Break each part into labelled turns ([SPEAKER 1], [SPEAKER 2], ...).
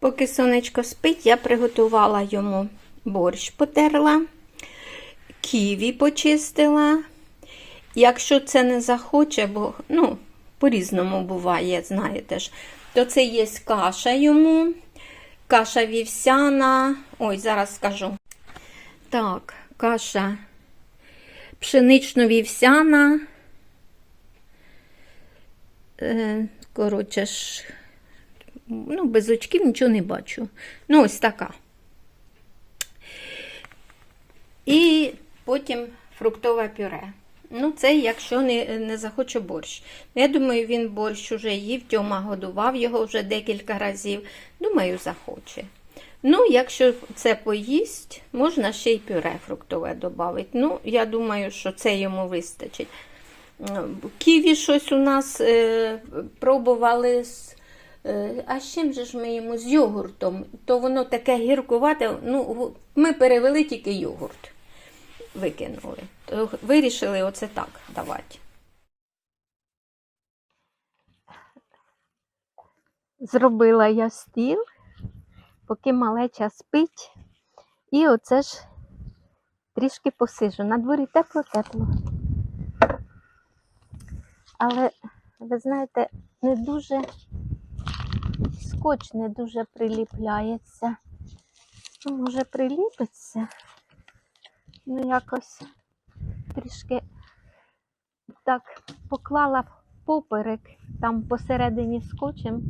[SPEAKER 1] Поки сонечко спить, я приготувала йому борщ потерла, ківі почистила. Якщо це не захоче, бо ну, по-різному буває, знаєте ж, то це є каша йому, каша вівсяна. Ой, зараз скажу. Так, каша пшенично-вівсяна. Е, коротше ж, ну, без очків нічого не бачу. Ну, ось така. І потім фруктове пюре. Ну, це якщо не, не захоче борщ. Я думаю, він борщ уже їв, Тьома годував його вже декілька разів. Думаю, захоче. Ну, якщо це поїсть, можна ще й пюре фруктове додати. Ну, я думаю, що це йому вистачить. Ківі щось у нас е, пробували з. Е, А з чим же ж ми йому з йогуртом? То воно таке гіркувате. Ну, ми перевели тільки йогурт. Викинули. То вирішили оце так давати. Зробила я стіл, поки малеча спить. І оце ж трішки посижу. На дворі тепло-тепло. Але, ви знаєте, не дуже скотч не дуже приліпляється. Ну, може, приліпиться. Ну, якось трішки так поклала поперек, там посередині скотчем,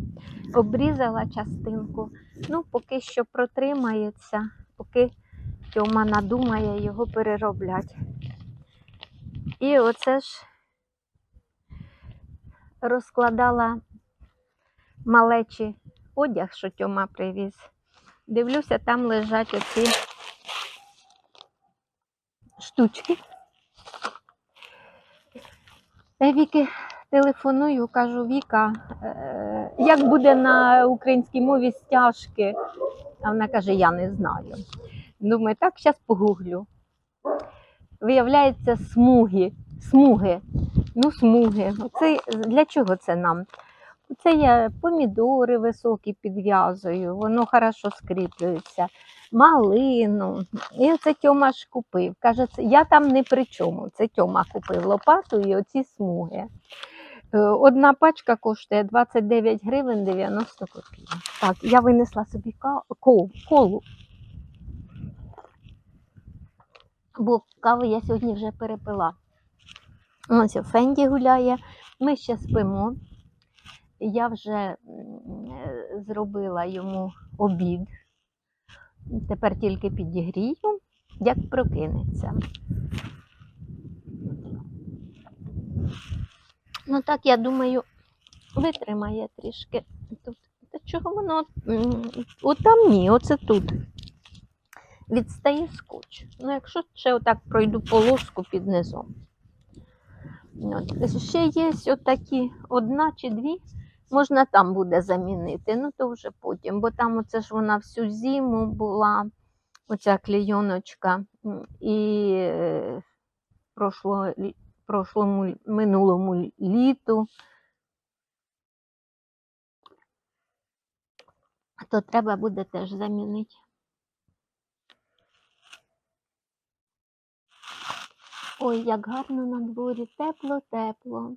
[SPEAKER 1] обрізала частинку. Ну, поки що протримається, поки Тьома надумає його переробляти. І оце ж розкладала малечі одяг, що Тьома привіз. Дивлюся, там лежать оці штучки. Я Віки телефоную, кажу, Віка, е, як буде на українській мові стяжки? А вона каже, я не знаю. Думаю, так, зараз погуглю. Виявляється, смуги. Смуги. Ну, смуги. Оце, для чого це нам? Це я помідори високі підв'язую, воно хорошо скріплюється, малину. І це Тьома ж купив. Каже, я там не при чому. Це Тьома купив лопату і оці смуги. Е, Одна пачка коштує 29 гривень 90 копійок. Так, я винесла собі колу. Бо каву я сьогодні вже перепила. Ось Фенді гуляє, ми ще спимо. Я вже е, зробила йому обід. Тепер тільки підігрію, як прокинеться. Ну так, я думаю, витримає трішки тут. Та чого воно? м, От там ні, оце тут. Відстає скотч. Ну, якщо ще отак пройду полоску під низом. Ще є отакі одна чи дві, можна там буде замінити, ну то вже потім, бо там оце ж вона всю зиму була, оця клейоночка, і е, прошло, минулому літу. То треба буде теж замінити. Ой, як гарно на дворі, тепло-тепло.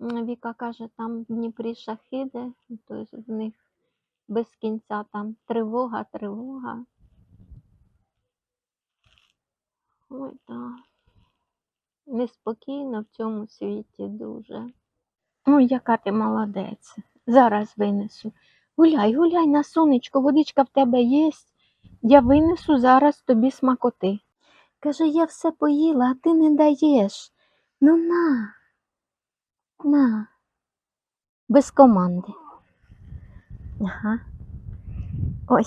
[SPEAKER 1] Віка каже, там в Дніпрі шахиди, тобто в них без кінця там тривога, тривога. Ой, так. Неспокійно в цьому світі дуже. Ой, яка ти молодець. Зараз винесу. Гуляй, гуляй на сонечко, водичка в тебе є. Я винесу зараз тобі смакоти. Каже, я все поїла, а ти не даєш. Ну на, на, без команди. Ага. Ой,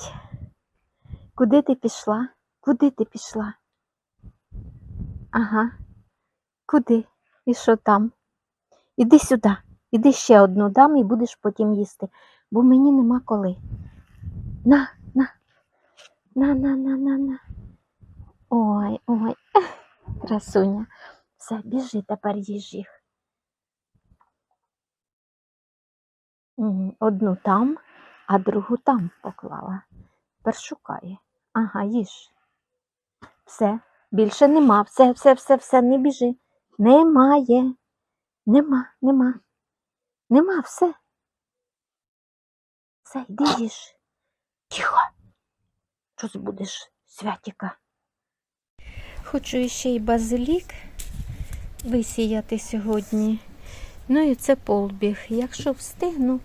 [SPEAKER 1] куди ти пішла? Куди ти пішла? Ага. Куди? І що там? Іди сюди, іди ще одну дам і будеш потім їсти, бо мені нема коли. На, на, на, на, на, на, на. Ой, ой, красуня. Все, біжи тепер їж їх. Одну там, а другу там поклала. Тепер шукає. Ага, їж. Все, більше нема. Все, все, все, все, не біжи. Немає. Нема, нема. Нема, все. Все, йди їж. Тихо. Щось будеш, святіка. Хочу ще й базилік висіяти сьогодні. Ну і це полбіг. Якщо встигну,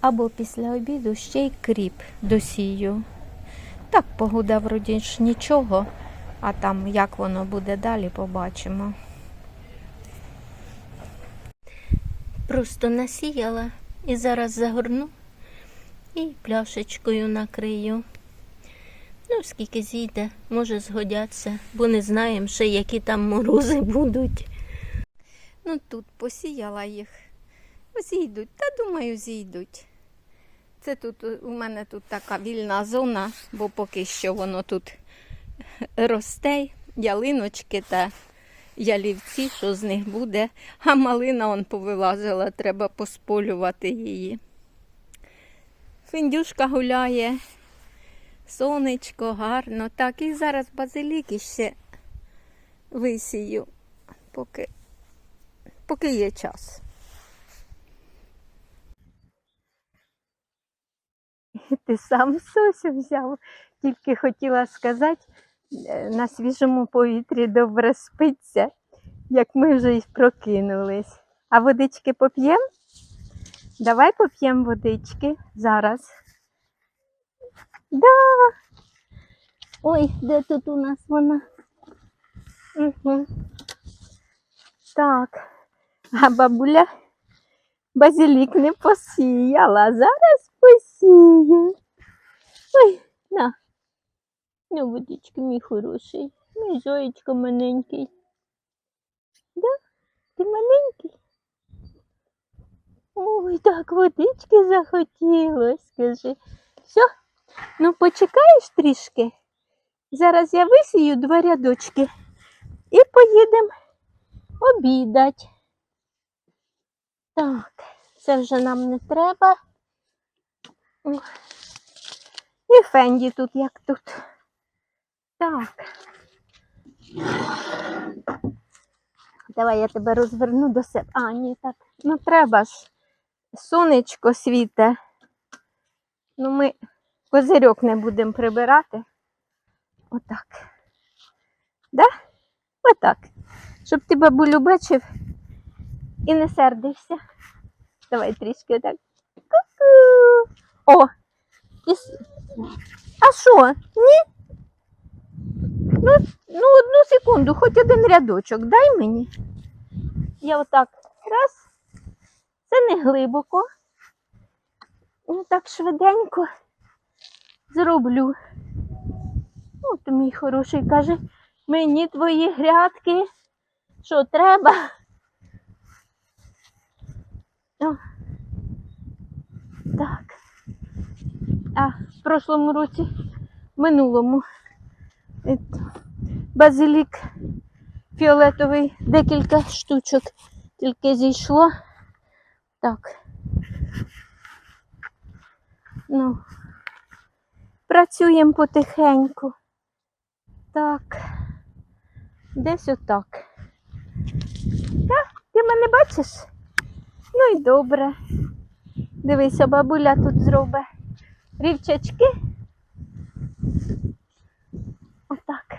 [SPEAKER 1] або після обіду ще й кріп досію. Так, погода вроді ж нічого, а там як воно буде далі, побачимо. Просто насіяла і зараз загорну і пляшечкою накрию. Ну, скільки зійде, може згодяться, бо не знаємо ще, які там морози будуть. Ну, тут посіяла їх. Зійдуть, та думаю, зійдуть. Це тут у мене тут така вільна зона, бо поки що воно тут росте, ялиночки та ялівці, що з них буде, а малина он повилазила, треба посполювати її. Фіндюшка гуляє, сонечко гарно. Так, і зараз базиліки ще висію, поки, поки є час. Ти сам Сосю взяв, тільки хотіла сказати, е, на свіжому повітрі добре спиться, як ми вже й прокинулись. А водички поп'ємо? Давай поп'ємо водички зараз. Да. Ой, де тут у нас вона? Угу. Так. А бабуля базилік не посіяла, зараз посіє. Ой, на. На водички, мій хороший. Мій зоєчко маленький. Да? Ти маленький? Ой, так водички захотілось, скажи. Все, ну почекаєш трішки. Зараз я висію два рядочки і поїдемо обідати. Так, це вже нам не треба. І Фенді тут як тут. Так. Давай я тебе розверну до себе. А, ні, так. Ну треба ж. Сонечко світе. Ну, ми козирьок не будемо прибирати. Отак. Да? Отак. Щоб ти бабулю бачив і не сердився. Давай трішки так. Ку-ку. О! І... А що? Ні? Ну, ну, одну секунду, хоч один рядочок, дай мені. Я отак раз. Це не глибоко. Ну, так швиденько зроблю. От мій хороший каже, мені твої грядки. Що треба? О. Так. А в прошлому році, минулому, базилік фіолетовий, декілька штучок тільки зійшло. Так. Ну, працюємо потихеньку. Так. Десь отак. Так, ти мене бачиш? Ну і добре. Дивися, бабуля тут зробить рівчачки. Отак.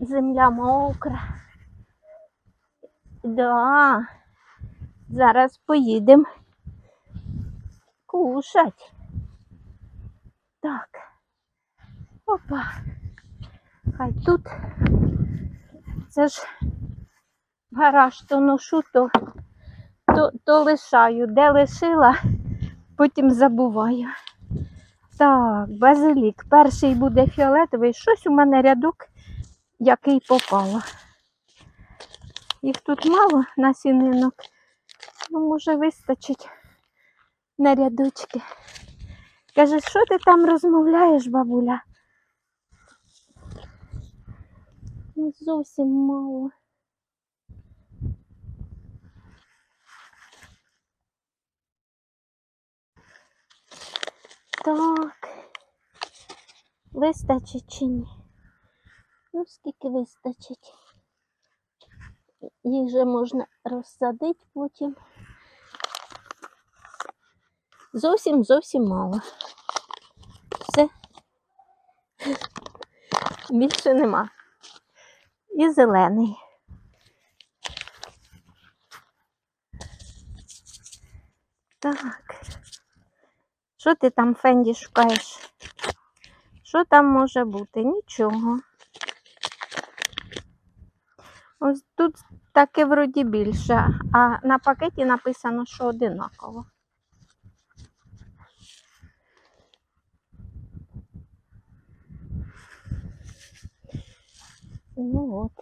[SPEAKER 1] Земля мокра. Да. Зараз поїдемо кушать. Так. Опа. Хай тут. Це ж гараж то ношу, то, то, то лишаю. Де лишила, потім забуваю. Так, базилік. Перший буде фіолетовий. Щось у мене рядок, який попало. Їх тут мало насінинок. Ну, може, вистачить на рядочки. Каже, що ти там розмовляєш, бабуля? Ну, зовсім мало. Так. Вистачить чи ні? Ну, скільки вистачить. Їх же можна розсадити потім. Зовсім зовсім мало. Все. Більше нема. І зелений. Так. Що ти там, Фенді, шукаєш? Що там може бути? Нічого. Ось тут таке вроді більше, а на пакеті написано, що одинаково. Ну от.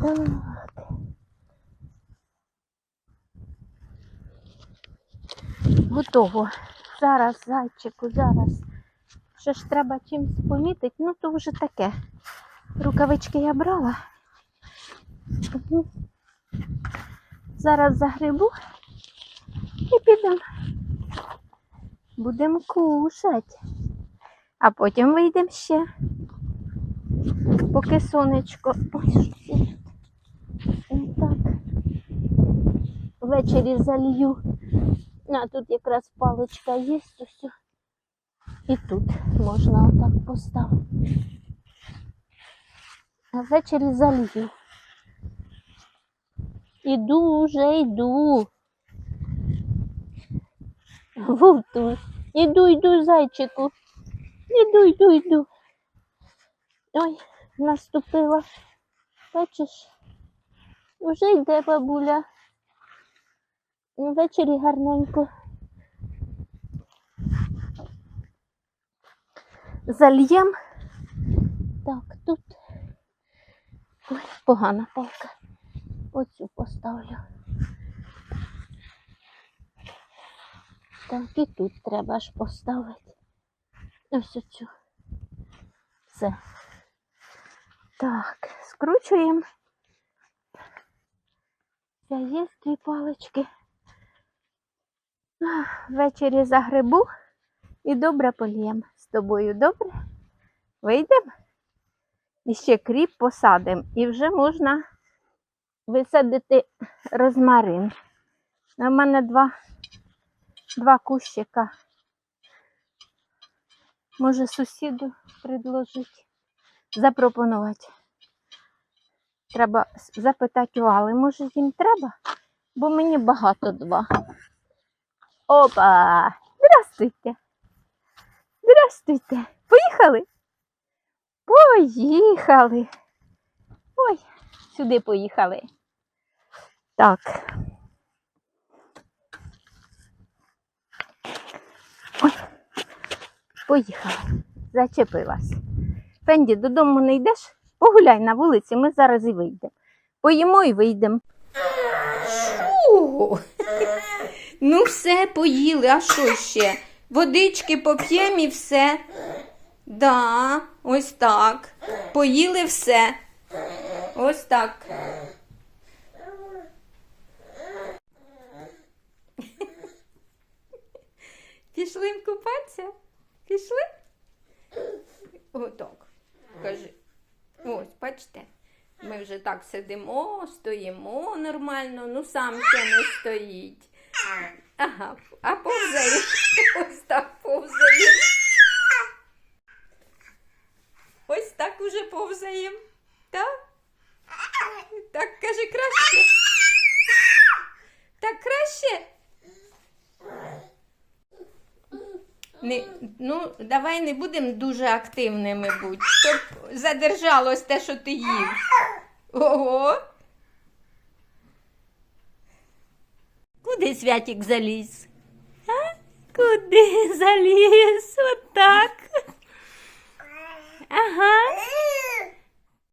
[SPEAKER 1] Так. Готово. Зараз, зайчику, зараз. Ще ж треба чимось помітити, ну то вже таке. Рукавички я брала. Мгм. Зараз загребу і підемо. Будемо кушати. А потім вийдемо ще. Поки сонечко. Що? Ось так. Ввечері залью. А тут якраз паличка є, все. І тут можна отак поставити. А ввечері залью. Іду вже йду. Вовтусь. Іду, йду, зайчику. Іду, йду, йду. Ой, наступила. Бачиш, вже йде бабуля. Ввечері гарненько. Зальєм. Так, тут. Ой, погана палка. Оцю поставлю. Так, і тут треба ж поставити. Ось оцю. Все. Так, скручуємо. Це є дві палички. Ввечері загребу і добре полієм з тобою. Добре? Вийдемо? І ще кріп посадимо. І вже можна висадити розмарин. У мене два, два кущика. Може сусіду предложити, запропонувати. Треба запитати у Али, може їм треба? Бо мені багато два. Опа! Здравствуйте! Здравствуйте! Поїхали? Поїхали. Ой, сюди поїхали. Так. Ой, поїхали. Зачепилась. Фенді, додому не йдеш? Погуляй на вулиці, ми зараз і вийдемо. Поїмо і вийдемо. Ну, все, поїли, а що ще? Водички поп'ємо і все. Да, ось так. Поїли все. Ось так. Пішли купатися? Пішли? Отак. Кажи. Ось, бачите. Ми вже так сидимо, стоїмо нормально, ну сам ще не стоїть. Ага, а повзає. Ось так повзає. Ось так уже повзаєм. Так? Так, каже, краще. Так краще. Не, ну, давай не будемо дуже активними будь, щоб задержалось те, що ти їв. Ого. Куди святик заліз? А? Куди заліз? Отак. Ага.